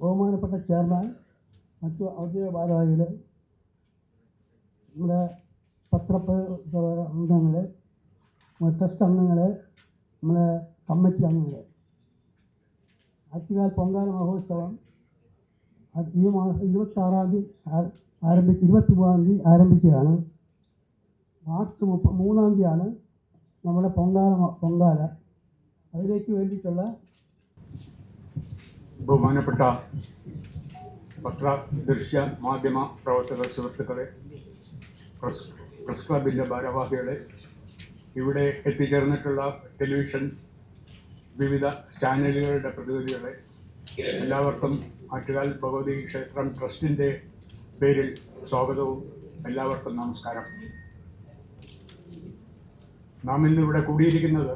ബഹുമാനപ്പെട്ട ചെയർമാൻ മറ്റു ഔദ്യോഗിക ഭാരവാഹികൾ നമ്മുടെ പത്രപ്രവർത്തക അംഗങ്ങൾ നമ്മുടെ ട്രസ്റ്റ് അംഗങ്ങൾ നമ്മുടെ കമ്മിറ്റി അംഗങ്ങൾ ആറ്റുകാൽ പൊങ്കാല മഹോത്സവം ഈ മാസം ഇരുപത്താറാം തീയതി ആരംഭിച്ച് ഇരുപത്തി മൂന്നാം തീയതി ആരംഭിക്കുകയാണ്. മാർച്ച് മുപ്പ മൂന്നാം തീയതിയാണ് നമ്മുടെ പൊങ്കാല പൊങ്കാല. അതിലേക്ക് വേണ്ടിയിട്ടുള്ള ബഹുമാനപ്പെട്ട പത്ര ദൃശ്യ മാധ്യമ പ്രവർത്തക സുഹൃത്തുക്കളെ പ്രസ് പ്രസ് ക്ലബിന്റെ ഭാരവാഹികളെ ഇവിടെ എത്തിച്ചേർന്നിട്ടുള്ള ടെലിവിഷൻ വിവിധ ചാനലുകളുടെ പ്രതിനിധികളെ എല്ലാവർക്കും ആറ്റുകാൽ ഭഗവതി ക്ഷേത്രം ട്രസ്റ്റിന്റെ പേരിൽ സ്വാഗതവും എല്ലാവർക്കും നമസ്കാരം. നാം ഇന്നിവിടെ കൂടിയിരിക്കുന്നത്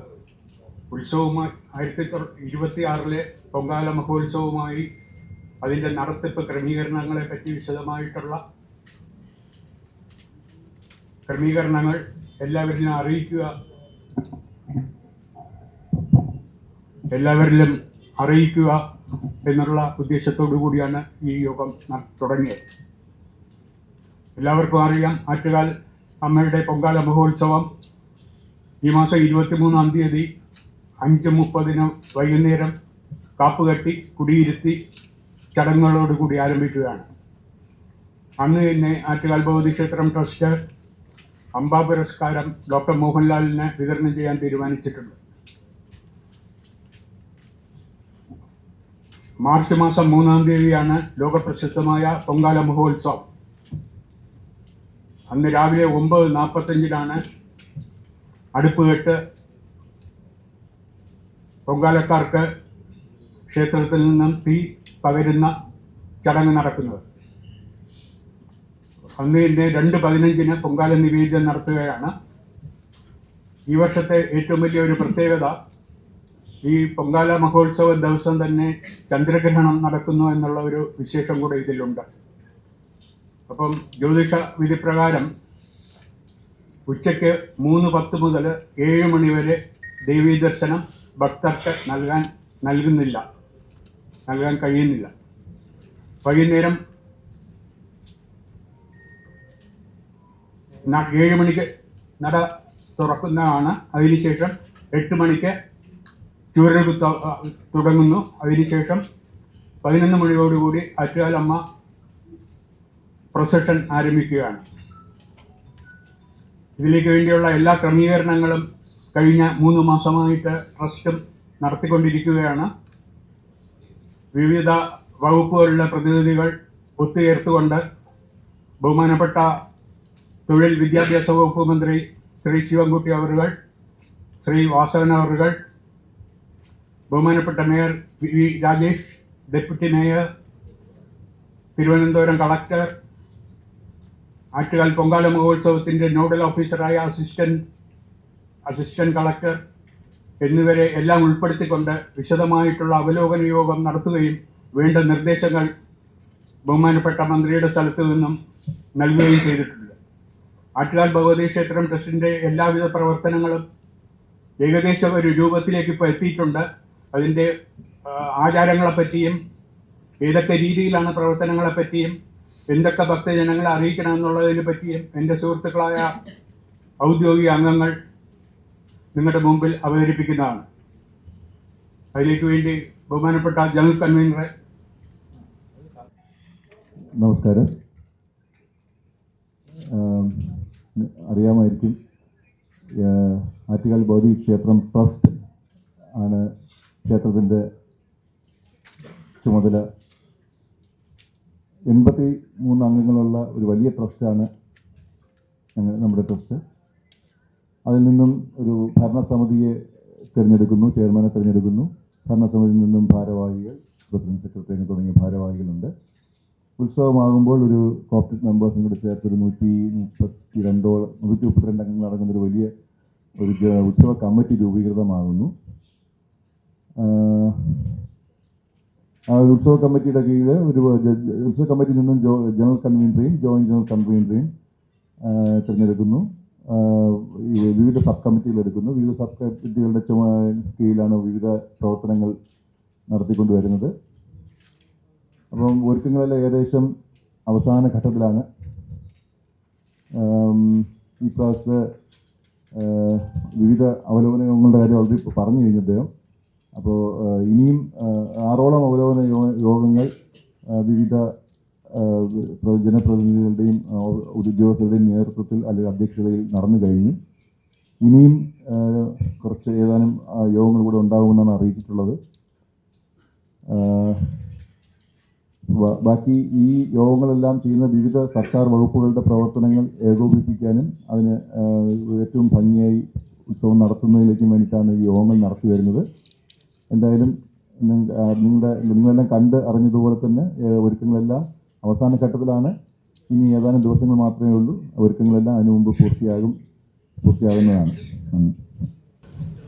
ഉത്സവവുമായി ആയിരത്തി ഇരുപത്തി ആറിലെ പൊങ്കാല മഹോത്സവവുമായി അതിന്റെ നടത്തിപ്പ് ക്രമീകരണങ്ങളെ പറ്റി വിശദമായിട്ടുള്ള ക്രമീകരണങ്ങൾ എല്ലാവരിലും അറിയിക്കുക. എല്ലാവരിലും അറിയിക്കുക എന്നുള്ള ഉദ്ദേശത്തോടു കൂടിയാണ് ഈ യോഗം തുടങ്ങിയത്. എല്ലാവർക്കും അറിയാം ആറ്റുകാൽ അമ്മയുടെ പൊങ്കാല മഹോത്സവം ഈ മാസം ഇരുപത്തിമൂന്നാം തീയതി അഞ്ച് മുപ്പതിന് വൈകുന്നേരം കാപ്പുകെട്ടി കുടിയിരുത്തി ചടങ്ങുകളോടുകൂടി ആരംഭിക്കുകയാണ്. അന്ന് തന്നെ ആറ്റുകാൽ ഭഗവതി ക്ഷേത്രം ട്രസ്റ്റ് അംബാ പുരസ്കാരം ഡോക്ടർ മോഹൻലാലിന് വിതരണം ചെയ്യാൻ തീരുമാനിച്ചിട്ടുണ്ട്. മാർച്ച് മാസം മൂന്നാം തീയതിയാണ് ലോകപ്രസിദ്ധമായ പൊങ്കാല മഹോത്സവം. അന്ന് രാവിലെ ഒമ്പത് നാൽപ്പത്തഞ്ചിനാണ് അടുപ്പ് കെട്ട് പൊങ്കാലക്കാർക്ക് ക്ഷേത്രത്തിൽ നിന്നും തീ പകരുന്ന ചടങ്ങ് നടക്കുന്നത്. അന്ന് തന്നെ രണ്ട് പതിനഞ്ചിന് പൊങ്കാല നിവേദ്യം നടത്തുകയാണ്. ഈ വർഷത്തെ ഏറ്റവും വലിയ ഒരു പ്രത്യേകത ഈ പൊങ്കാല മഹോത്സവ ദിവസം തന്നെ ചന്ദ്രഗ്രഹണം നടക്കുന്നു എന്നുള്ള ഒരു വിശേഷം കൂടെ ഇതിലുണ്ട്. അപ്പം ജ്യോതിഷ വിധിപ്രകാരം ഉച്ചയ്ക്ക് മൂന്ന് പത്ത് മുതൽ ഏഴ് മണി വരെ ദേവീ ദർശനം ഭക്തർക്ക് നൽകാൻ നൽകുന്നില്ല. നൽകാൻ കഴിയുന്നില്ല. വൈകുന്നേരം ഏഴ് മണിക്ക് നട തുറക്കുന്നതാണ്. അതിനുശേഷം എട്ട് മണിക്ക് ആ, തുടങ്ങുന്നു. അതിനുശേഷം പതിനൊന്ന് മണിയോടുകൂടി അറ്റുകാലമ്മ പ്രൊസഷൻ ആരംഭിക്കുകയാണ്. ഇതിലേക്ക് വേണ്ടിയുള്ള എല്ലാ ക്രമീകരണങ്ങളും കഴിഞ്ഞ മൂന്ന് മാസമായിട്ട് ട്രസ്റ്റും നടത്തിക്കൊണ്ടിരിക്കുകയാണ്. വിവിധ വകുപ്പുകളിലെ പ്രതിനിധികൾ ഒത്തുചേർത്തുകൊണ്ട് ബഹുമാനപ്പെട്ട തൊഴിൽ വിദ്യാഭ്യാസ വകുപ്പ് മന്ത്രി ശ്രീ ശിവൻകുട്ടി അവറുകൾ ശ്രീ വാസവൻ അവറുകൾ ബഹുമാനപ്പെട്ട mayor V Rajesh deputy mayor Thiruvananthapuram collector Attukal Pongala മഹോത്സവത്തിന്റെ നോഡൽ ഓഫീസറായ അസിസ്റ്റന്റ് അസിസ്റ്റന്റ് കളക്ടർ എന്നിവരെ എല്ലാം ഉൾപ്പെടുത്തിക്കൊണ്ട് വിശദമായിട്ടുള്ള അവലോകന യോഗം നടത്തുകയും വേണ്ട നിർദ്ദേശങ്ങൾ ബഹുമാനപ്പെട്ട മന്ത്രിയുടെ സ്ഥലത്ത് നിന്നും നൽകുകയും ചെയ്തിട്ടുണ്ട്. ആറ്റുകാൽ ഭഗവതി ക്ഷേത്രം ട്രസ്റ്റിന്റെ എല്ലാവിധ പ്രവർത്തനങ്ങളും ഏകദേശം ഒരു രൂപത്തിലേക്ക് ഇപ്പോൾ എത്തിയിട്ടുണ്ട്. അതിന്റെ ആചാരങ്ങളെ ആചാരങ്ങളെപ്പറ്റിയും ഏതൊക്കെ രീതിയിലാണ് പ്രവർത്തനങ്ങളെപ്പറ്റിയും എന്തൊക്കെ ഭക്തജനങ്ങളെ അറിയിക്കണം എന്നുള്ളതിനെ പറ്റിയും എന്റെ സുഹൃത്തുക്കളായ ഔദ്യോഗിക അംഗങ്ങൾ നിങ്ങളുടെ മുമ്പിൽ അവതരിപ്പിക്കുന്നതാണ്. അതിലേക്ക് വേണ്ടി ബഹുമാനപ്പെട്ട ജനറൽ കൺവീനറെ നമസ്കാരം. അറിയാമായിരിക്കും ആറ്റുകാൽ ബോധി ക്ഷേത്രം ട്രസ്റ്റ് ആണ് ക്ഷേത്രത്തിന്റെ ചുമതല. എൺപത്തി മൂന്ന് അംഗങ്ങളുള്ള ഒരു വലിയ ട്രസ്റ്റാണ് നമ്മുടെ ട്രസ്റ്റ്. അതിൽ നിന്നും ഒരു ഭരണസമിതിയെ തിരഞ്ഞെടുക്കുന്നു ചെയർമാനെ തിരഞ്ഞെടുക്കുന്നു. ഭരണസമിതിയിൽ നിന്നും ഭാരവാഹികൾ പ്രസിഡന്റ് സെക്രട്ടറി തുടങ്ങിയ ഭാരവാഹികളുണ്ട്. ഉത്സവമാകുമ്പോൾ ഒരു കോപ്പറേറ്റ് മെമ്പേഴ്സും കൂടി ചേർത്ത് ഒരു നൂറ്റി മുപ്പത്തി രണ്ടോളം നൂറ്റി മുപ്പത്തിരണ്ട് അംഗങ്ങൾ അടങ്ങുന്ന ഒരു വലിയ ഒരു ഉത്സവ കമ്മിറ്റി രൂപീകൃതമാകുന്നു. ആ ഉത്സവ കമ്മിറ്റിയുടെ കീഴിൽ ഒരു ഉത്സവ കമ്മിറ്റിയിൽ നിന്നും ജനറൽ കൺവീനറെയും ജോയിന്റ് ജനറൽ കൺവീനറെയും തിരഞ്ഞെടുക്കുന്നു. വിവിധ സബ് കമ്മിറ്റികൾ എടുക്കുന്നു. വിവിധ സബ് കമ്മിറ്റികളുടെ കീഴിലാണ് വിവിധ പ്രവർത്തനങ്ങൾ നടത്തിക്കൊണ്ട് വരുന്നത് അപ്പം ഒരുക്കങ്ങളെല്ലാം ഏകദേശം അവസാന ഘട്ടത്തിലാണ്. ഈ പ്രാവശ്യത്തെ വിവിധ അവലോകനങ്ങളുടെ കാര്യം ഓൾറെഡി പറഞ്ഞു കഴിഞ്ഞു അദ്ദേഹം. അപ്പോൾ ഇനിയും ആറോളം അവലോകന യോഗങ്ങൾ വിവിധ ജനപ്രതിനിധികളുടെയും ഉദ്യോഗസ്ഥരുടെയും നേതൃത്വത്തിൽ അല്ലെങ്കിൽ അധ്യക്ഷതയിൽ നടന്നു കഴിഞ്ഞു. ഇനിയും കുറച്ച് ഏതാനും യോഗങ്ങൾ കൂടെ ഉണ്ടാകുമെന്നാണ് അറിയിച്ചിട്ടുള്ളത്. ബാക്കി ഈ യോഗങ്ങളെല്ലാം ചെയ്യുന്ന വിവിധ സർക്കാർ വകുപ്പുകളുടെ പ്രവർത്തനങ്ങൾ ഏകോപിപ്പിക്കാനും അതിന് ഏറ്റവും ഭംഗിയായി ഉത്സവം നടത്തുന്നതിലേക്കും വേണ്ടിയിട്ടാണ് ഈ യോഗങ്ങൾ നടത്തി വരുന്നത്. എന്തായാലും നിങ്ങളുടെ നിങ്ങളെല്ലാം കണ്ട് അറിഞ്ഞതുപോലെ തന്നെ ഒരുക്കങ്ങളെല്ലാം അവസാന ഘട്ടത്തിലാണ് ഇനി ഏതാനും ദിവസങ്ങൾ മാത്രമേ ഉള്ളൂ. ഒരുക്കങ്ങളെല്ലാം അതിനു മുമ്പ് പൂർത്തിയാകും. പൂർത്തിയാകുന്നതാണ്.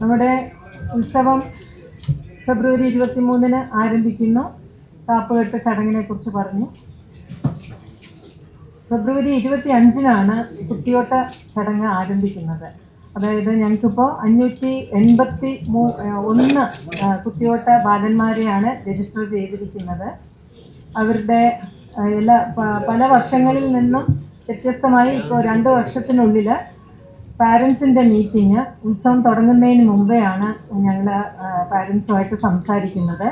നമ്മുടെ ഉത്സവം ഫെബ്രുവരി ഇരുപത്തി മൂന്നിന് ആരംഭിക്കുന്നു. കാപ്പുകെട്ട് ചടങ്ങിനെ കുറിച്ച് പറഞ്ഞു. ഫെബ്രുവരി ഇരുപത്തി അഞ്ചിനാണ് കുട്ടിയോട്ട ചടങ്ങ് ആരംഭിക്കുന്നത്. അതായത് ഞങ്ങൾക്കിപ്പോൾ അഞ്ഞൂറ്റി എൺപത്തി മൂ ഒന്ന് കുത്തിയോട്ട ബാലന്മാരെയാണ് രജിസ്റ്റർ ചെയ്തിരിക്കുന്നത്. അവരുടെ എല്ലാ പല വർഷങ്ങളിൽ നിന്നും വ്യത്യസ്തമായി ഇപ്പോൾ രണ്ട് വർഷത്തിനുള്ളിൽ പാരൻസിന്റെ മീറ്റിംഗ് ഉത്സവം തുടങ്ങുന്നതിന് മുമ്പെയാണ് ഞങ്ങൾ പാരൻസുമായിട്ട് സംസാരിക്കുന്നത്.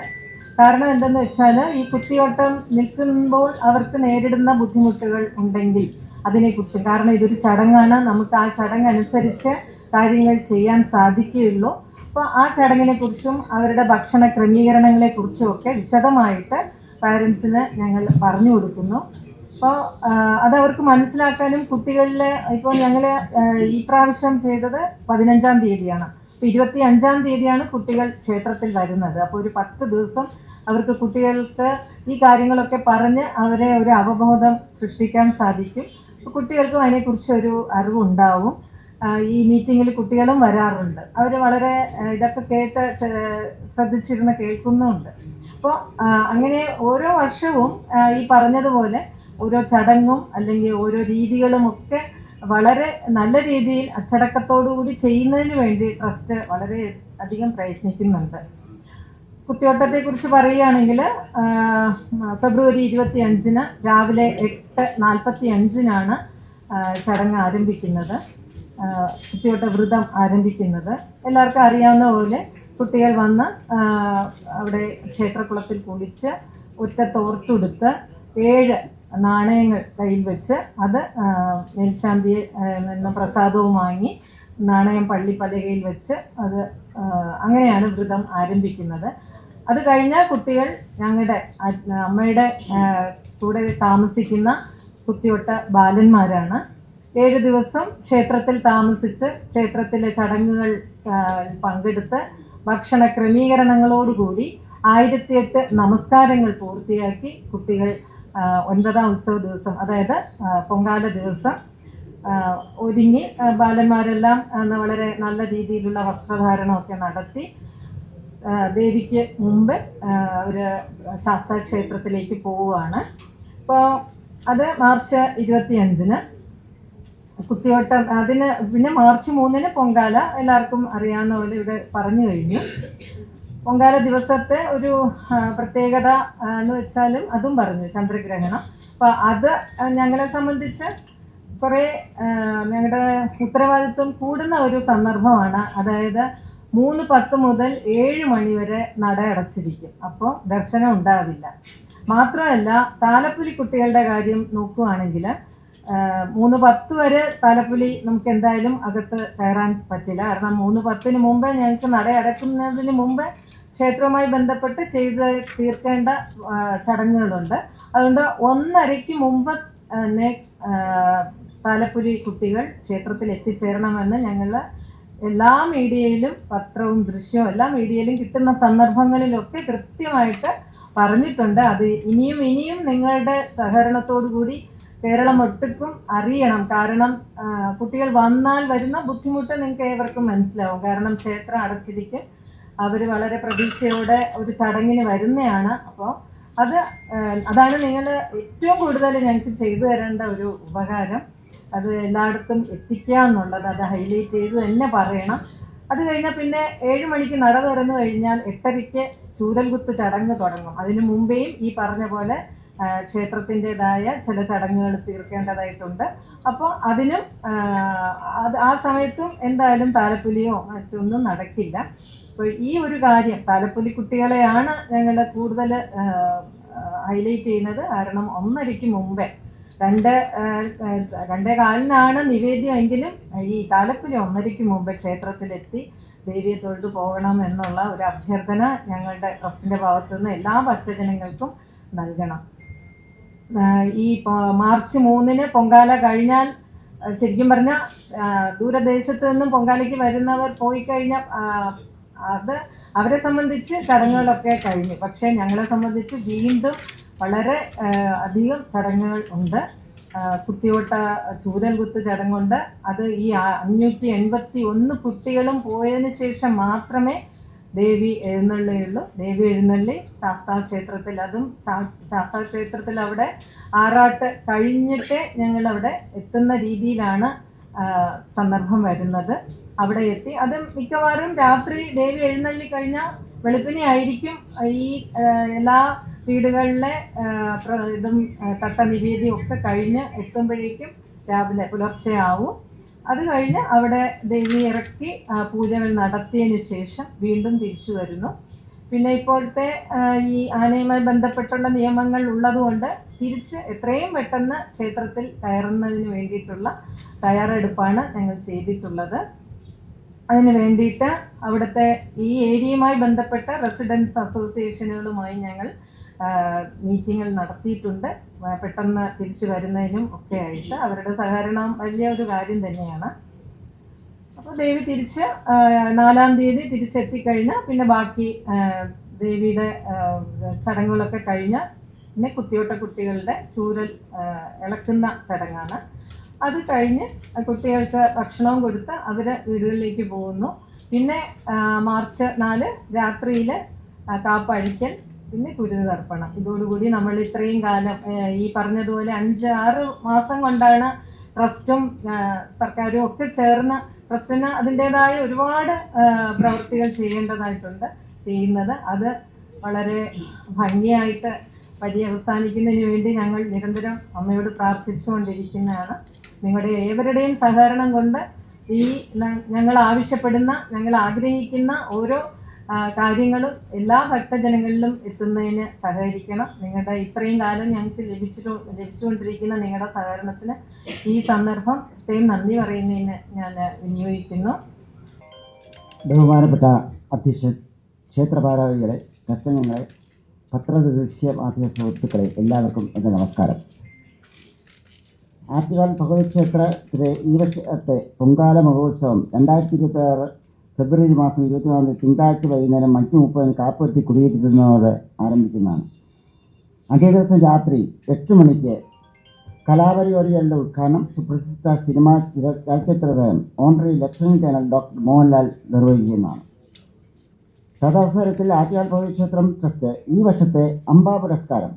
കാരണം എന്തെന്ന് വെച്ചാൽ ഈ കുത്തിയോട്ടം നിൽക്കുമ്പോൾ അവർക്ക് നേരിടുന്ന ബുദ്ധിമുട്ടുകൾ ഉണ്ടെങ്കിൽ അതിനെക്കുറിച്ച് കാരണം ഇതൊരു ചടങ്ങാണ്. നമുക്ക് ആ ചടങ്ങനുസരിച്ച് കാര്യങ്ങൾ ചെയ്യാൻ സാധിക്കുകയുള്ളൂ. അപ്പോൾ ആ ചടങ്ങിനെക്കുറിച്ചും അവരുടെ ഭക്ഷണ ക്രമീകരണങ്ങളെക്കുറിച്ചും ഒക്കെ വിശദമായിട്ട് പാരൻസിന് ഞങ്ങൾ പറഞ്ഞു കൊടുക്കുന്നു. അപ്പോൾ അതവർക്ക് മനസ്സിലാക്കാനും കുട്ടികളിൽ ഇപ്പോൾ ഞങ്ങൾ ഈ പ്രാവശ്യം ചെയ്തത് പതിനഞ്ചാം തീയതിയാണ്. അപ്പോൾ ഇരുപത്തി അഞ്ചാം തീയതിയാണ് കുട്ടികൾ ക്ഷേത്രത്തിൽ വരുന്നത്. അപ്പോൾ ഒരു പത്ത് ദിവസം അവർക്ക് കുട്ടികൾക്ക് ഈ കാര്യങ്ങളൊക്കെ പറഞ്ഞ് അവരെ ഒരു അവബോധം സൃഷ്ടിക്കാൻ സാധിക്കും. അപ്പോൾ കുട്ടികൾക്കും അതിനെക്കുറിച്ച് ഒരു അറിവുണ്ടാവും. ഈ മീറ്റിങ്ങിൽ കുട്ടികളും വരാറുണ്ട്. അവർ വളരെ ഇതൊക്കെ കേട്ട് ശ്രദ്ധിച്ചിരുന്ന് കേൾക്കുന്നുമുണ്ട്. അപ്പോൾ അങ്ങനെ ഓരോ വർഷവും ഈ പറഞ്ഞതുപോലെ ഓരോ ചടങ്ങും അല്ലെങ്കിൽ ഓരോ രീതികളും ഒക്കെ വളരെ നല്ല രീതിയിൽ അച്ചടക്കത്തോടു കൂടി ചെയ്യുന്നതിന് വേണ്ടി ട്രസ്റ്റ് വളരെ അധികം പ്രയത്നിക്കുന്നുണ്ട്. കുത്തിയോട്ടത്തെക്കുറിച്ച് പറയുകയാണെങ്കിൽ ഫെബ്രുവരി ഇരുപത്തി അഞ്ചിന് രാവിലെ എട്ട് നാൽപ്പത്തി അഞ്ചിനാണ് ചടങ്ങ് ആരംഭിക്കുന്നത്. കുട്ടിയോട്ട വ്രതം ആരംഭിക്കുന്നത്. എല്ലാവർക്കും അറിയാവുന്ന പോലെ കുട്ടികൾ വന്ന് അവിടെ ക്ഷേത്രക്കുളത്തിൽ കുളിച്ച് ഒറ്റ തോർത്തുടുത്ത് ഏഴ് നാണയങ്ങൾ കയ്യിൽ വെച്ച് അത് മേൽശാന്തിയെ നിന്ന് പ്രസാദവും വാങ്ങി നാണയം പള്ളി പലകയിൽ വെച്ച് അത് അങ്ങനെയാണ് വ്രതം ആരംഭിക്കുന്നത്. അത് കഴിഞ്ഞാൽ കുട്ടികൾ ഞങ്ങളുടെ അമ്മയുടെ കൂടെ താമസിക്കുന്ന കുത്തിയൊട്ട ബാലന്മാരാണ്. ഏഴ് ദിവസം ക്ഷേത്രത്തിൽ താമസിച്ച് ക്ഷേത്രത്തിലെ ചടങ്ങുകൾ പങ്കെടുത്ത് ഭക്ഷണ ക്രമീകരണങ്ങളോടുകൂടി ആയിരത്തി എട്ട് നമസ്കാരങ്ങൾ പൂർത്തിയാക്കി കുട്ടികൾ ഒൻപതാം ഉത്സവ ദിവസം അതായത് പൊങ്കാല ദിവസം ഒരുങ്ങി ബാലന്മാരെല്ലാം വളരെ നല്ല രീതിയിലുള്ള വസ്ത്രധാരണമൊക്കെ നടത്തി ദേവിക്ക് മുമ്പ് ഒരു ശാസ്താ ക്ഷേത്രത്തിലേക്ക് പോവുകയാണ്. അപ്പോൾ അത് മാർച്ച് ഇരുപത്തി അഞ്ചിന് കുത്തിയോട്ടം അതിന് പിന്നെ മാർച്ച് മൂന്നിന് പൊങ്കാല എല്ലാവർക്കും അറിയാവുന്ന പോലെ ഇവിടെ പറഞ്ഞു കഴിഞ്ഞു. പൊങ്കാല ദിവസത്തെ ഒരു പ്രത്യേകത എന്ന് വെച്ചാലും അതും പറഞ്ഞു ചന്ദ്രഗ്രഹണം. അപ്പോൾ അത് ഞങ്ങളെ സംബന്ധിച്ച് കുറേ ഞങ്ങളുടെ ഉത്തരവാദിത്വം കൂടുന്ന ഒരു സന്ദർഭമാണ്. അതായത് മൂന്ന് പത്ത് മുതൽ ഏഴ് മണി വരെ നട അടച്ചിരിക്കും. അപ്പോൾ ദർശനം ഉണ്ടാവില്ല. മാത്രമല്ല താലപ്പൊലി കുട്ടികളുടെ കാര്യം നോക്കുകയാണെങ്കിൽ മൂന്ന് പത്ത് വരെ തലപ്പുലി നമുക്ക് എന്തായാലും അകത്ത് കയറാൻ പറ്റില്ല. കാരണം മൂന്ന് പത്തിന് മുമ്പേ ഞങ്ങൾക്ക് നട അടക്കുന്നതിന് മുമ്പ് ക്ഷേത്രവുമായി ബന്ധപ്പെട്ട് ചെയ്ത് തീർക്കേണ്ട ചടങ്ങുകളുണ്ട്. അതുകൊണ്ട് ഒന്നരയ്ക്ക് മുമ്പ് തന്നെ താലപ്പൊലി കുട്ടികൾ ക്ഷേത്രത്തിൽ എത്തിച്ചേരണമെന്ന് ഞങ്ങൾ എല്ലാ മീഡിയയിലും പത്രവും ദൃശ്യവും എല്ലാ മീഡിയയിലും കിട്ടുന്ന സന്ദർഭങ്ങളിലൊക്കെ കൃത്യമായിട്ട് പറഞ്ഞിട്ടുണ്ട്. അത് ഇനിയും ഇനിയും നിങ്ങളുടെ സഹകരണത്തോടു കൂടി കേരളം ഒട്ടുക്കും അറിയണം. കാരണം കുട്ടികൾ വന്നാൽ വരുന്ന ബുദ്ധിമുട്ട് നിങ്ങൾക്ക് ഏവർക്കും മനസ്സിലാവും. കാരണം ക്ഷേത്രം അടച്ചിരിക്കും അവർ വളരെ പ്രതീക്ഷയോടെ ഒരു ചടങ്ങിന് വരുന്നതാണ് അപ്പോൾ അത് അതാണ് നിങ്ങൾ ഏറ്റവും കൂടുതൽ ഞങ്ങൾക്ക് ചെയ്തു തരേണ്ട ഒരു ഉപകാരം. അത് എല്ലായിടത്തും എത്തിക്കുക എന്നുള്ളത് അത് ഹൈലൈറ്റ് ചെയ്ത് തന്നെ പറയണം. അത് കഴിഞ്ഞാൽ പിന്നെ ഏഴ് മണിക്ക് നട തുറന്നു കഴിഞ്ഞാൽ എട്ടരയ്ക്ക് ചൂരൽകുത്ത് ചടങ്ങ് തുടങ്ങും. അതിനു മുമ്പേയും ഈ പറഞ്ഞ പോലെ ക്ഷേത്രത്തിന്റെതായ ചില ചടങ്ങുകൾ തീർക്കേണ്ടതായിട്ടുണ്ട്. അപ്പോൾ അതിനും അത് ആ സമയത്തും എന്തായാലും താലപ്പൊലിയോ മറ്റൊന്നും നടക്കില്ല. അപ്പോൾ ഈ ഒരു കാര്യം താലപ്പൊലി കുട്ടികളെയാണ് ഞങ്ങൾ കൂടുതൽ ഹൈലൈറ്റ് ചെയ്യുന്നത്. കാരണം ഒന്നരയ്ക്ക് മുമ്പേ രണ്ട് രണ്ടേ കാലിനാണ് നിവേദ്യമെങ്കിലും ഈ താലപ്പൊലി ഒന്നരയ്ക്ക് മുമ്പേ ക്ഷേത്രത്തിലെത്തി ദേവിയെ തൊഴുതു പോകണം എന്നുള്ള ഒരു അഭ്യർത്ഥന ഞങ്ങളുടെ ട്രസ്റ്റിന്റെ ഭാഗത്തു നിന്ന് എല്ലാ ഭക്തജനങ്ങൾക്കും നൽകണം. ഈ മാർച്ച് മൂന്നിന് പൊങ്കാല കഴിഞ്ഞാൽ ശരിക്കും പറഞ്ഞാൽ ദൂരദേശത്ത് നിന്നും പൊങ്കാലയ്ക്ക് വരുന്നവർ പോയി കഴിഞ്ഞാൽ അത് അവരെ സംബന്ധിച്ച് ചടങ്ങുകളൊക്കെ കഴിഞ്ഞു. പക്ഷേ ഞങ്ങളെ സംബന്ധിച്ച് വീണ്ടും വളരെ അധികം ചടങ്ങുകൾ ഉണ്ട്. കുട്ടിയോട്ട ചൂരൽ കുത്ത് ചടങ്ങുണ്ട്. അത് ഈ അഞ്ഞൂറ്റി എൺപത്തി ഒന്ന് കുട്ടികളും പോയതിന് ശേഷം മാത്രമേ ദേവി എഴുന്നള്ളിയുള്ളു ദേവി എഴുന്നള്ളി ശാസ്താ ക്ഷേത്രത്തിൽ അതും ശാസ്താ ക്ഷേത്രത്തിൽ അവിടെ ആറാട്ട് കഴിഞ്ഞിട്ട് ഞങ്ങളവിടെ എത്തുന്ന രീതിയിലാണ് സന്ദർഭം വരുന്നത്. അവിടെ എത്തി. അത് മിക്കവാറും രാത്രി ദേവി എഴുന്നള്ളി കഴിഞ്ഞാൽ വെളുപ്പിനെ ആയിരിക്കും ഈ എല്ലാ വീടുകളിലെ ഇതും തട്ട നിവേദ്യം ഒക്കെ കഴിഞ്ഞ് എത്തുമ്പോഴേക്കും രാവിലെ പുലർച്ചെ ആവും. അത് കഴിഞ്ഞ് അവിടെ ദേവി ഇറക്കി പൂജകൾ നടത്തിയതിന് ശേഷം വീണ്ടും തിരിച്ചു വരുന്നു. പിന്നെ ഇപ്പോഴത്തെ ഈ ആനയുമായി ബന്ധപ്പെട്ടുള്ള നിയമങ്ങൾ ഉള്ളതുകൊണ്ട് തിരിച്ച് എത്രയും പെട്ടെന്ന് ക്ഷേത്രത്തിൽ കയറുന്നതിന് വേണ്ടിയിട്ടുള്ള തയ്യാറെടുപ്പാണ് ഞങ്ങൾ ചെയ്തിട്ടുള്ളത്. അതിന് വേണ്ടിയിട്ട് അവിടുത്തെ ഈ ഏരിയയുമായി ബന്ധപ്പെട്ട റെസിഡൻസ് അസോസിയേഷനുകളുമായി ഞങ്ങൾ മീറ്റിങ്ങിൽ നടത്തിയിട്ടുണ്ട്. പെട്ടെന്ന് തിരിച്ചു വരുന്നതിനും ഒക്കെ ആയിട്ട് അവരുടെ സഹകരണം വലിയ ഒരു കാര്യം തന്നെയാണ്. അപ്പോൾ ദേവി തിരിച്ച് നാലാം തീയതി തിരിച്ചെത്തിക്കഴിഞ്ഞാൽ പിന്നെ ബാക്കി ദേവിയുടെ ചടങ്ങുകളൊക്കെ കഴിഞ്ഞ് പിന്നെ കുത്തിയോട്ട കുട്ടികളുടെ ചൂരൽ ഇളക്കുന്ന ചടങ്ങാണ്. അത് കഴിഞ്ഞ് കുട്ടികൾക്ക് ഭക്ഷണവും കൊടുത്ത് അവർ വീടുകളിലേക്ക് പോകുന്നു. പിന്നെ മാർച്ച് നാല് രാത്രിയിൽ കാപ്പഴിക്കൽ പിന്നെ കുരുന്ന് തർപ്പണം ഇതോടുകൂടി നമ്മൾ ഇത്രയും കാലം ഈ പറഞ്ഞതുപോലെ അഞ്ച് ആറ് മാസം കൊണ്ടാണ് ട്രസ്റ്റും സർക്കാരും ഒക്കെ ചേർന്ന് ട്രസ്റ്റിന് അതിന്റെതായ ഒരുപാട് പ്രവൃത്തികൾ ചെയ്യേണ്ടതായിട്ടുണ്ട് ചെയ്യുന്നത്. അത് വളരെ ഭംഗിയായിട്ട് പര്യവസാനിക്കുന്നതിന് വേണ്ടി ഞങ്ങൾ നിരന്തരം അമ്മയോട് പ്രാർത്ഥിച്ചുകൊണ്ടിരിക്കുന്നതാണ്. നിങ്ങളുടെ ഏവരുടെയും സഹകരണം കൊണ്ട് ഈ ഞങ്ങൾ ആവശ്യപ്പെടുന്ന ഞങ്ങൾ ആഗ്രഹിക്കുന്ന ഓരോ ആ, കാര്യങ്ങളും എല്ലാ ഭക്തജനങ്ങളിലും എത്തുന്നതിന് സഹകരിക്കണം. നിങ്ങളുടെ ഇത്രയും കാലം ഞങ്ങൾക്ക് ലഭിച്ചിട്ട് ലഭിച്ചുകൊണ്ടിരിക്കുന്ന നിങ്ങളുടെ സഹകരണത്തിന് ഈ സന്ദർഭം പ്രത്യേകം നന്ദി പറയുന്നതിന് ഞാൻ വിനിയോഗിക്കുന്നു. ബഹുമാനപ്പെട്ട അധ്യക്ഷൻ ക്ഷേത്രപാരാവികളെ കർഷകങ്ങളെ പത്രദൃശ്യ മാധ്യമ സുഹൃത്തുക്കളെ എല്ലാവർക്കും എന്റെ നമസ്കാരം. ആറ്റുകാൽ ഭഗവതി ക്ഷേത്രത്തിലെ ഈ വർഷത്തെ പൊങ്കാല മഹോത്സവം രണ്ടായിരത്തി ഇരുപത്തി ആറ് ഫെബ്രുവരി മാസം ഇരുപത്തിനാലിന് തിങ്കളാഴ്ച വൈകുന്നേരം മറ്റ് മുപ്പതിന് കാപ്പറ്റി കുടിയേറ്റുന്നതോടെ ആരംഭിക്കുന്നതാണ്. അതേ ദിവസം രാത്രി എട്ട് മണിക്ക് കലാപരിപാടികളുടെ ഉദ്ഘാടനം സുപ്രസിദ്ധ സിനിമാ ചിര- ചലച്ചിത്ര താരം ഓണറി ലക്ഷ്മി കേണൽ ഡോക്ടർ മോഹൻലാൽ നിർവഹിക്കുന്നതാണ്. തദവസരത്തിൽ ആറ്റുകാൽ ഭഗവതി ക്ഷേത്രം ട്രസ്റ്റ് ഈ വർഷത്തെ അംബാ പുരസ്കാരം.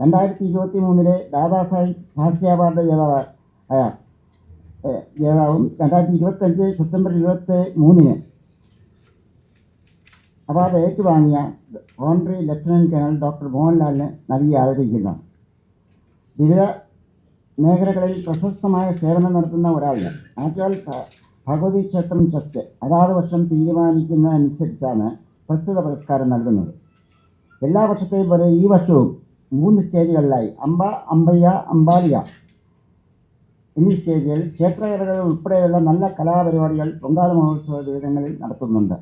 രണ്ടായിരത്തി ഇരുപത്തി മൂന്നിലെ ദാദാസാഹിബ് സാഹിത്യ അവാർഡ് ജേതാവായ ജേതാവും രണ്ടായിരത്തി ഇരുപത്തഞ്ച് സെപ്റ്റംബർ ഇരുപത്തി മൂന്നിന്. അവാർഡ് ഏറ്റുവാങ്ങിയ ഓണറി ലഫ്റ്റനന്റ് കേണൽ ഡോക്ടർ മോഹൻലാലിന് നൽകി ആദരിക്കുന്നു. വിവിധ മേഖലകളിൽ പ്രശസ്തമായ സേവനം നടത്തുന്ന ഒരാളിന് ആറ്റുകാൽ ഭഗവതി ക്ഷേത്രം ട്രസ്റ്റ് അതാത് വർഷം തീരുമാനിക്കുന്നതനുസരിച്ചാണ് പ്രസ്തുത പുരസ്കാരം നൽകുന്നത്. എല്ലാ വർഷത്തെയും പോലെ ഈ വർഷവും മൂന്ന് സ്റ്റേജുകളിലായി. അമ്പ അമ്പയ്യ അമ്പാലിയ എന്നീ സ്റ്റേജുകളിൽ ക്ഷേത്രകലകൾ ഉൾപ്പെടെയുള്ള നല്ല കലാപരിപാടികൾ പൊങ്കാല മഹോത്സവ ദിവസങ്ങളിൽ നടത്തുന്നുണ്ട്.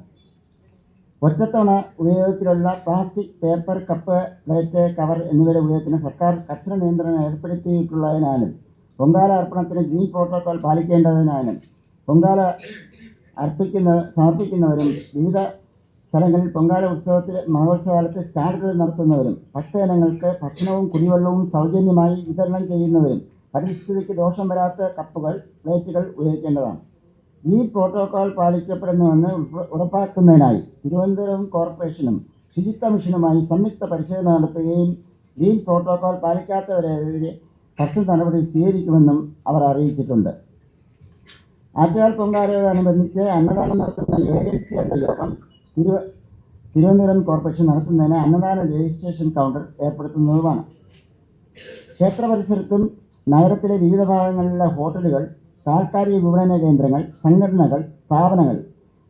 ഒറ്റത്തവണ ഉപയോഗത്തിലുള്ള plastic paper cup plate cover എന്നിവയുടെ ഉപയോഗത്തിന് സർക്കാർ കർശന നിയന്ത്രണം ഏർപ്പെടുത്തിയിട്ടുള്ളതിനാലും പൊങ്കാല അർപ്പണത്തിന് ഗ്രീൻ പ്രോട്ടോകോൾ പാലിക്കേണ്ടതിനാലും പൊങ്കാല അർപ്പിക്കുന്ന സമർപ്പിക്കുന്നവരും വിവിധ സ്ഥലങ്ങളിൽ പൊങ്കാല ഉത്സവത്തിൽ മഹോത്സവകാലത്ത് സ്റ്റാളുകൾ നടത്തുന്നവരും ഭക്തജനങ്ങൾക്ക് ഭക്ഷണവും കുടിവെള്ളവും സൗജന്യമായി വിതരണം ചെയ്യുന്നവരും പരിസ്ഥിതിക്ക് ദോഷം വരാത്ത കപ്പുകൾ പ്ലേറ്റുകൾ ഉപയോഗിക്കേണ്ടതാണ്. ഈ പ്രോട്ടോകോൾ പാലിക്കപ്പെടുന്നുവെന്ന് ഉറപ്പ് ഉറപ്പാക്കുന്നതിനായി തിരുവനന്തപുരം കോർപ്പറേഷനും ശുചിത്വ മിഷനുമായി സംയുക്ത പരിശോധന നടത്തുകയും ഗ്രീൻ പ്രോട്ടോകോൾ പാലിക്കാത്തവരെതിരെ കർശന നടപടി സ്വീകരിക്കുമെന്നും അവർ അറിയിച്ചിട്ടുണ്ട്. ആറ്റുകാൽ പൊങ്കാലയോടനുബന്ധിച്ച് അന്നദാനം നടത്തുന്ന ഏജൻസികളുടെ യോഗം തിരുവ തിരുവനന്തപുരം കോർപ്പറേഷൻ നടത്തുന്നതിന് അന്നദാന രജിസ്ട്രേഷൻ കൗണ്ടർ ഏർപ്പെടുത്തുന്നതുമാണ്. ക്ഷേത്ര പരിസരത്തും നഗരത്തിലെ വിവിധ ഭാഗങ്ങളിലെ ഹോട്ടലുകൾ താൽക്കാലിക വിപണന കേന്ദ്രങ്ങൾ സംഘടനകൾ സ്ഥാപനങ്ങൾ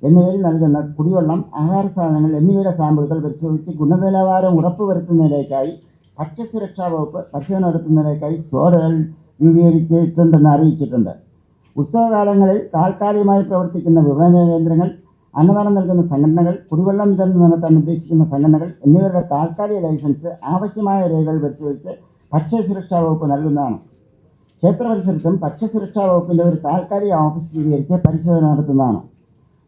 എന്നിവയിൽ നൽകുന്ന കുടിവെള്ളം ആഹാര സാധനങ്ങൾ എന്നിവയുടെ സാമ്പിളുകൾ പരിശോധിച്ച് ഗുണനിലവാരം ഉറപ്പുവരുത്തുന്നതിലേക്കായി ഭക്ഷ്യസുരക്ഷാ വകുപ്പ് പരിശോധന നടത്തുന്നതിലേക്കായി സ്കോഡുകൾ രൂപീകരിച്ചിട്ടുണ്ടെന്ന് അറിയിച്ചിട്ടുണ്ട്. ഉത്സവകാലങ്ങളിൽ താൽക്കാലികമായി പ്രവർത്തിക്കുന്ന വിപണന കേന്ദ്രങ്ങൾ അന്നദാനം നൽകുന്ന സംഘടനകൾ കുടിവെള്ളം വിതരണം നടത്താൻ ഉദ്ദേശിക്കുന്ന സംഘടനകൾ എന്നിവരുടെ താൽക്കാലിക ലൈസൻസ് ആവശ്യമായ രേഖകൾ പരിശോധിച്ച് ഭക്ഷ്യസുരക്ഷാ വകുപ്പ് നൽകുന്നതാണ്. ക്ഷേത്ര പരിസരത്തും ഭക്ഷ്യസുരക്ഷാ വകുപ്പിന്റെ ഒരു താൽക്കാലിക ഓഫീസ് രൂപീകരിച്ച് പരിശോധന നടത്തുന്നതാണ്.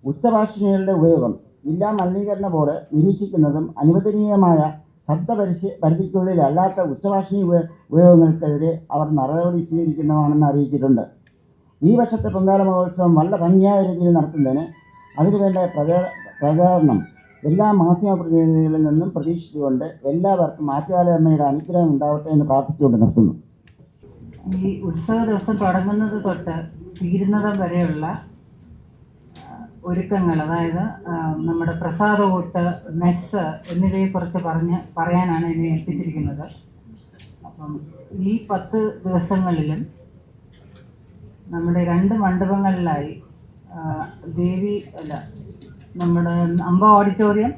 ഉച്ചഭാഷിണികളുടെ ഉപയോഗം ജില്ലാ മലിനീകരണ ബോർഡ് നിരീക്ഷിക്കുന്നതും അനുവദനീയമായ ശബ്ദ പരിശ പരിധിക്കുള്ളിലല്ലാത്ത ഉച്ചഭാഷിണി ഉപ- ഉപയോഗങ്ങൾക്കെതിരെ അവർ നടപടി സ്വീകരിക്കുന്നതാണെന്ന് അറിയിച്ചിട്ടുണ്ട്. ഈ വർഷത്തെ പൊങ്കാല മഹോത്സവം വളരെ ഭംഗിയായ രീതിയിൽ നടത്തുന്നതിന് അതിനുവേണ്ട പ്രചാ പ്രചാരണം എല്ലാ മാധ്യമ പ്രതിനിധികളിൽ നിന്നും പ്രതീക്ഷിച്ചുകൊണ്ട് എല്ലാവർക്കും മാറ്റുകാലയമ്മയുടെ അനുഗ്രഹം ഉണ്ടാവട്ടെ എന്ന് പ്രാർത്ഥിച്ചുകൊണ്ട് നിർത്തുന്നു. ഈ ഉത്സവ ദിവസം തുടങ്ങുന്നത് തൊട്ട് തീരുന്നത് വരെയുള്ള ഒരുക്കങ്ങൾ അതായത് നമ്മുടെ പ്രസാദ ഊട്ട് മെസ്സ് എന്നിവയെക്കുറിച്ച് പറഞ്ഞ് പറയാനാണ് എന്നെ ഏൽപ്പിച്ചിരിക്കുന്നത്. അപ്പം ഈ പത്ത് ദിവസങ്ങളിലും നമ്മുടെ രണ്ട് മണ്ഡപങ്ങളിലായി ദേവി അല്ല നമ്മുടെ അമ്പ ഓഡിറ്റോറിയം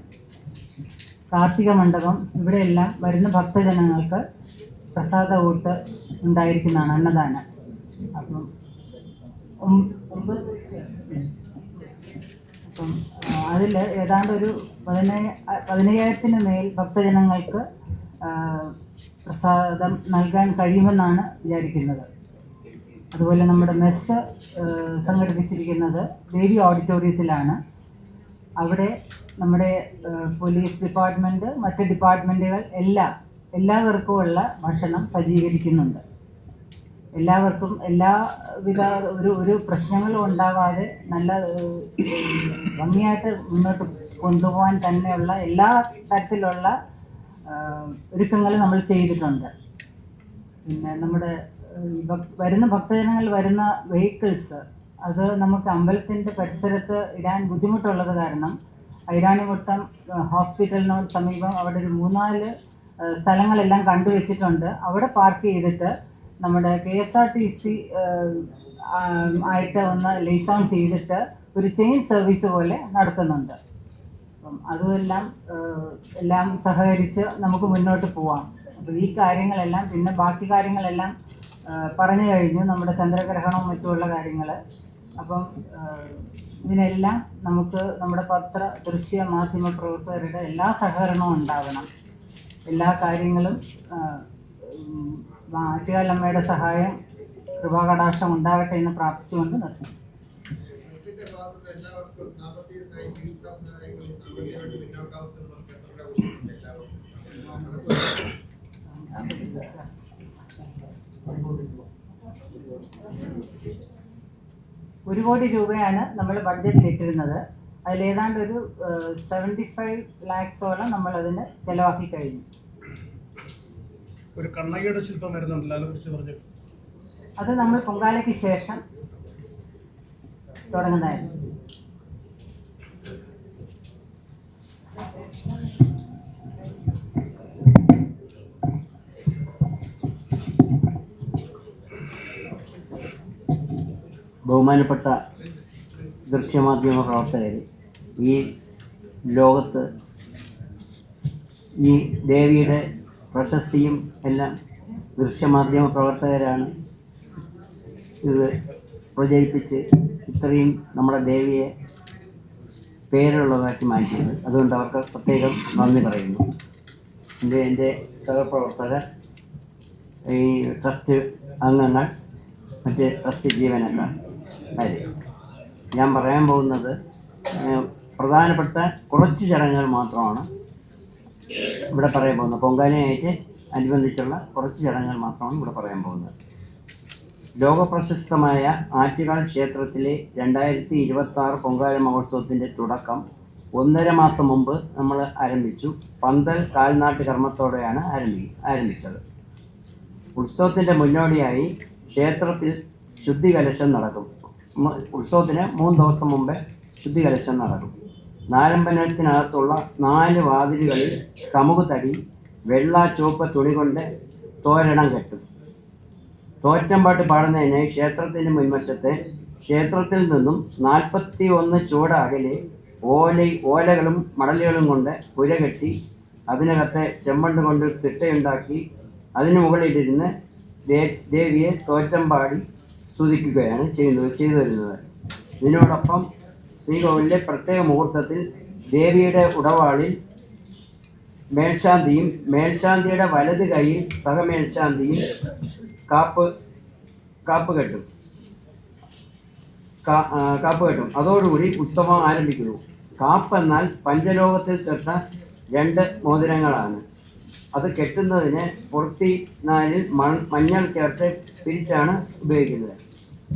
കാർത്തിക മണ്ഡപം ഇവിടെയെല്ലാം വരുന്ന ഭക്തജനങ്ങൾക്ക് പ്രസാദ കൂട്ട് ഉണ്ടായിരിക്കുന്നതാണ് അന്നദാനം. അപ്പം അപ്പം അതിൽ ഏതാണ്ട് ഒരു പതിനയ്യ പതിനയ്യായിരത്തിന് മേൽ ഭക്തജനങ്ങൾക്ക് പ്രസാദം നൽകാൻ കഴിയുമെന്നാണ് വിചാരിക്കുന്നത്. അതുപോലെ നമ്മുടെ മെസ്സ് സംഘടിപ്പിച്ചിരിക്കുന്നത് ദേവി ഓഡിറ്റോറിയത്തിലാണ്. അവിടെ നമ്മുടെ പോലീസ് ഡിപ്പാർട്ട്മെന്റ് മറ്റ് ഡിപ്പാർട്ട്മെന്റുകൾ എല്ലാം എല്ലാവർക്കുമുള്ള ഭക്ഷണം സജ്ജീകരിക്കുന്നുണ്ട്. എല്ലാവർക്കും എല്ലാവിധ ഒരു ഒരു പ്രശ്നങ്ങളും ഉണ്ടാവാതെ നല്ല ഭംഗിയായിട്ട് മുന്നോട്ട് കൊണ്ടുപോകാൻ തന്നെയുള്ള എല്ലാ തരത്തിലുള്ള ഒരുക്കങ്ങൾ നമ്മൾ ചെയ്തിട്ടുണ്ട്. പിന്നെ നമ്മുടെ വരുന്ന ഭക്തജനങ്ങൾ വരുന്ന വെഹിക്കിൾസ് അത് നമുക്ക് അമ്പലത്തിന്റെ പരിസരത്ത് ഇടാൻ ബുദ്ധിമുട്ടുള്ളത് കാരണം ഐരാണിമുട്ടം ഹോസ്പിറ്റലിനോട് സമീപം അവിടെ ഒരു മൂന്നാൽ സ്ഥലങ്ങളെല്ലാം കണ്ടുവച്ചിട്ടുണ്ട് അവിടെ പാർക്ക് ചെയ്തിട്ട് നമ്മുടെ K S R T C ആയിട്ട് ഒന്ന് ലേസ് ഓൺ ചെയ്തിട്ട് ഒരു ചെയിൻ സർവീസ് പോലെ നടത്തുന്നുണ്ട്. അപ്പം അതുമെല്ലാം എല്ലാം സഹകരിച്ച് നമുക്ക് മുന്നോട്ട് പോവാം. അപ്പോൾ ഈ കാര്യങ്ങളെല്ലാം പിന്നെ ബാക്കി കാര്യങ്ങളെല്ലാം പറഞ്ഞു കഴിഞ്ഞു. നമ്മുടെ ചന്ദ്രഗ്രഹണവും മറ്റുമുള്ള കാര്യങ്ങൾ. അപ്പം ഇതിനെല്ലാം നമുക്ക് നമ്മുടെ പത്ര ദൃശ്യ മാധ്യമ പ്രവർത്തകരുടെ എല്ലാ സഹകരണവും ഉണ്ടാകണം എല്ലാ കാര്യങ്ങളും ആറ്റുകാലമ്മയുടെ സഹായം കൃപാകടാക്ഷം ഉണ്ടാകട്ടെ എന്ന് പ്രാർത്ഥിച്ചുകൊണ്ട് നിർത്തി ഒരു കോടി രൂപയാണ് നമ്മൾ ബഡ്ജറ്റിൽ ഇട്ടിരുന്നത്. അതിലേതാണ്ട് ഒരു സെവന്റി ഫൈവ് ലാക്സോളം നമ്മൾ അതിന് ചിലവാക്കി കഴിഞ്ഞു. ഒരു കണ്ണയ്യയുടെ ശില്പം വരുന്നുണ്ടല്ലോ പറഞ്ഞു? അത് നമ്മൾ പൊങ്കാലയ്ക്ക് ശേഷം തുടങ്ങുന്നതായിരുന്നു. ബഹുമാനപ്പെട്ട ദൃശ്യമാധ്യമ പ്രവർത്തകർ ഈ ലോകത്ത് ഈ ദേവിയുടെ പ്രശസ്തിയും എല്ലാം ദൃശ്യമാധ്യമ പ്രവർത്തകരാണ് ഇത് പ്രചരിപ്പിച്ച് ഇത്രയും നമ്മുടെ ദേവിയെ പേരുള്ളതാക്കി മാറ്റിയത്. അതുകൊണ്ട് അവർക്ക് പ്രത്യേകം നന്ദി പറയുന്നു. എന്റെ എന്റെ സഹപ്രവർത്തകർ ഈ ട്രസ്റ്റ് അംഗങ്ങൾ മറ്റ് ട്രസ്റ്റ് ജീവനക്കാർ അതെ ഞാൻ പറയാൻ പോകുന്നത് പ്രധാനപ്പെട്ട കുറച്ച് ചടങ്ങുകൾ മാത്രമാണ് ഇവിടെ പറയാൻ പോകുന്നത്. പൊങ്കാലയായിട്ട് അനുബന്ധിച്ചുള്ള കുറച്ച് ചടങ്ങുകൾ മാത്രമാണ് ഇവിടെ പറയാൻ പോകുന്നത്. ലോകപ്രശസ്തമായ ആറ്റുകാൽ ക്ഷേത്രത്തിലെ രണ്ടായിരത്തി ഇരുപത്തി ആറ് പൊങ്കാല മഹോത്സവത്തിന്റെ തുടക്കം ഒന്നര മാസം മുമ്പ് നമ്മൾ ആരംഭിച്ചു. പന്തൽ കാൽനാട്ട് കർമ്മത്തോടെയാണ് ആരംഭി ആരംഭിച്ചത്. ഉത്സവത്തിന്റെ മുന്നോടിയായി ക്ഷേത്രത്തിൽ ശുദ്ധികലശം നടക്കും. ഉത്സവത്തിന് മൂന്ന് ദിവസം മുമ്പേ ശുദ്ധി നടക്കും. നാരമ്പനത്തിനകത്തുള്ള നാല് വാതിലുകളിൽ കമുക് തടി വെള്ള ചുവപ്പ് തുണി കൊണ്ട് തോരണം കെട്ടും. തോറ്റമ്പാട്ട് പാടുന്നതിന് ക്ഷേത്രത്തിന് മുൻവശത്ത് ക്ഷേത്രത്തിൽ നിന്നും നാൽപ്പത്തി ഒന്ന് ചുവട് അകലെ ഓല ഓലകളും മടലുകളും കൊണ്ട് പുര കെട്ടി അതിനകത്തെ ചെമ്മണ്ണ് കൊണ്ട് തിട്ടയുണ്ടാക്കി അതിനു മുകളിലിരുന്ന് ദേവിയെ തോറ്റമ്പാടി സ്തുതിക്കുകയാണ് ചെയ്യുന്നത് ചെയ്തു വരുന്നത് ഇതിനോടൊപ്പം ശ്രീകോവിലെ പ്രത്യേക മുഹൂർത്തത്തിൽ ദേവിയുടെ ഉടവാളിൽ മേൽശാന്തിയും മേൽശാന്തിയുടെ വലത് കൈയിൽ സഹമേൽശാന്തിയും കാപ്പ് കാപ്പ് കെട്ടും. കാപ്പ് കെട്ടും. അതോടുകൂടി ഉത്സവം ആരംഭിക്കുന്നു. കാപ്പ് എന്നാൽ പഞ്ചലോകത്തിൽ ചേർത്ത രണ്ട് മോതിരങ്ങളാണ്. അത് കെട്ടുന്നതിന് പൊറത്തി നാലിൽ മഞ്ഞൾ ചേർത്ത് പിരിച്ചാണ് ഉപയോഗിക്കുന്നത്.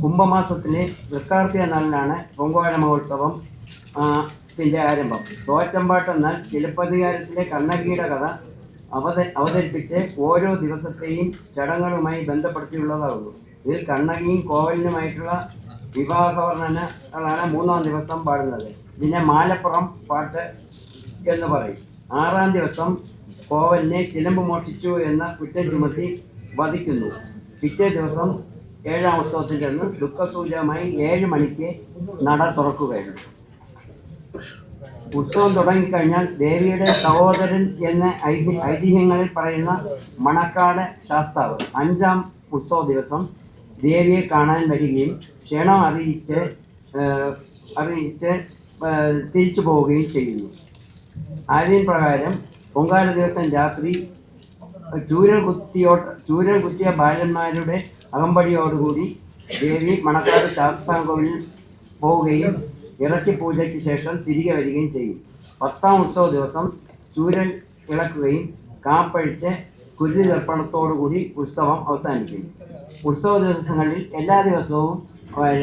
കുംഭമാസത്തിലെ തൃക്കാർത്തിക നാളിലാണ് പൊങ്കാല മഹോത്സവം ത്തിന്റെ ആരംഭം. തോറ്റമ്പാട്ട് എന്നാൽ ചിലപ്പതികാരത്തിലെ കണ്ണകിയുടെ കഥ അവത അവതരിപ്പിച്ച് ഓരോ ദിവസത്തെയും ചടങ്ങുകളുമായി ബന്ധപ്പെടുത്തിയുള്ളതാകുന്നു. ഇതിൽ കണ്ണകിയും കോവലിനുമായിട്ടുള്ള വിവാഹ വർണനകളാണ് മൂന്നാം ദിവസം പാടുന്നത്. ഇതിനെ മാലപ്പുറം പാട്ട് എന്ന് പറയും. ആറാം ദിവസം കോവലിനെ ചിലമ്പ് മോഷിച്ചു എന്ന കുറ്റം ചുമത്തി വധിക്കുന്നു. പിറ്റേ ദിവസം ഏഴാം ഉത്സവത്തിൽ ചെന്ന് ദുഃഖസൂചകമായി ഏഴ് മണിക്ക് നട തുറക്കുകയാണ് ഉത്സവം തുടങ്ങിക്കഴിഞ്ഞാൽ ദേവിയുടെ സഹോദരൻ എന്ന ഐതി- ഐതിഹ്യങ്ങളിൽ പറയുന്ന മണക്കാട് ശാസ്താവ് അഞ്ചാം ഉത്സവ ദിവസം ദേവിയെ കാണാൻ വരികയും ക്ഷണം അറിയിച്ച് അറിയിച്ച് തിരിച്ചു പോവുകയും ചെയ്യുന്നു. ആദ്യം പ്രകാരം പൊങ്കാല ദിവസം രാത്രി ചൂരൽ കുത്തിയോട്ട് ചൂരൽ കുത്തിയ ബാലന്മാരുടെ അകമ്പടിയോടുകൂടി ദേവി മണക്കാട് ശാസ്താംകോവിലിൽ പോവുകയും ഇറക്കി പൂജയ്ക്ക് ശേഷം തിരികെ വരികയും ചെയ്യും. പത്താം ഉത്സവ ദിവസം ചൂരൽ ഇളക്കുകയും കാപ്പഴിച്ച് കുരുതി തർപ്പണത്തോടുകൂടി ഉത്സവം അവസാനിക്കും. ഉത്സവ ദിവസങ്ങളിൽ എല്ലാ ദിവസവും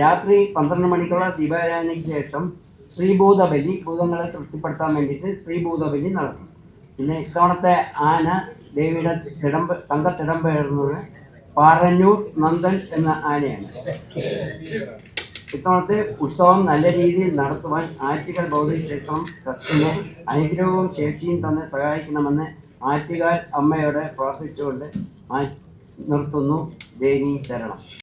രാത്രി പന്ത്രണ്ട് മണിക്കുള്ള ദീപാരാധനയ്ക്ക് ശേഷം ശ്രീഭൂതബലി ഭൂതങ്ങളെ തൃപ്തിപ്പെടുത്താൻ വേണ്ടിയിട്ട് ശ്രീഭൂതബലി നടത്തും. പിന്നെ ഇത്തവണത്തെ ആന ദേവിയുടെ തിടമ്പ് തങ്ക തിടമ്പേറുന്നത് പാറന്നൂർ നന്ദൻ എന്ന ആനയാണ്. ഇത്തവണത്തെ ഉത്സവം നല്ല രീതിയിൽ നടത്തുവാൻ ആറ്റുകാൽ ഭൗതിക ക്ഷേത്രം ട്രസ്റ്റിനെ അനുഗ്രഹവും ശേഷിയും തന്നെ സഹായിക്കണമെന്ന് ആറ്റുകാൽ അമ്മയോട് പ്രാർത്ഥിച്ചുകൊണ്ട് നിർത്തുന്നു. ദേവി ശരണം.